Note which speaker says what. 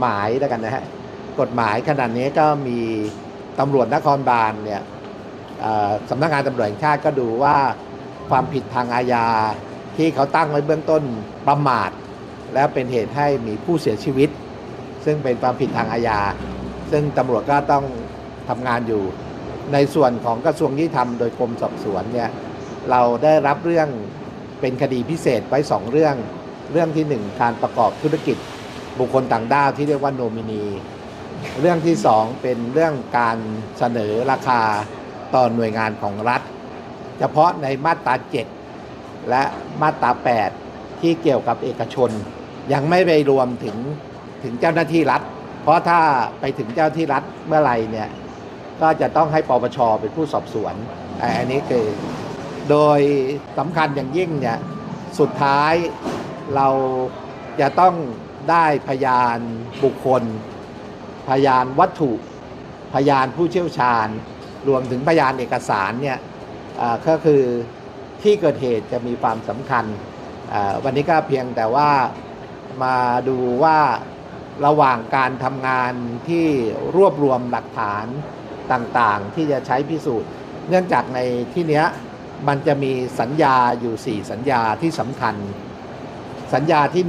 Speaker 1: หมายแล้วกันนะฮะกฎหมายขนาดนี้ก็มีตำรวจนครบาลเนี่ยสำนักงานตำรวจแห่งชาติก็ดูว่าความผิดทางอาญาที่เขาตั้งไว้เบื้องต้นประมาท และเป็นเหตุให้มีผู้เสียชีวิต ซึ่งเป็นความผิดทางอาญา ซึ่งตำรวจก็ต้องทำงานอยู่ ในส่วนของกระทรวงยุติธรรมโดยกรมสอบสวนเนี่ยเราได้รับเรื่องเป็นคดีพิเศษไว้สองเรื่อง เรื่องที่หนึ่งการประกอบธุรกิจ บุคคลต่างด้าวที่เรียกว่าโนมินี เรื่องที่สองเป็นเรื่องการเสนอราคาต่อหน่วยงานของรัฐ เฉพาะในมาตรา 7 และมาตรา 8 ที่เกี่ยวกับเอกชน ยังไม่ไปรวมถึงถึงเจ้าหน้าที่รัฐ เพราะถ้าไปถึงเจ้าหน้าที่รัฐเมื่อไหร่เนี่ยก็จะต้องให้ปปชเป็นผู้สอบสวน อันนี้คือโดยสำคัญอย่างยิ่งเนี่ยสุดท้ายเราจะต้อง ได้พยานบุคคล พยานวัตถุ พยานผู้เชี่ยวชาญ รวมถึงพยานเอกสารเนี่ยก็คือที่เกิดเหตุจะมีความสำคัญ วันนี้ก็เพียงแต่ว่ามาดูว่าระหว่างการทำงานที่รวบรวมหลักฐานต่างๆ ที่จะใช้พิสูจน์ เนื่องจากในที่เนี้ยมันจะมีสัญญาอยู่ 4 สัญญาที่สำคัญ สัญญาที่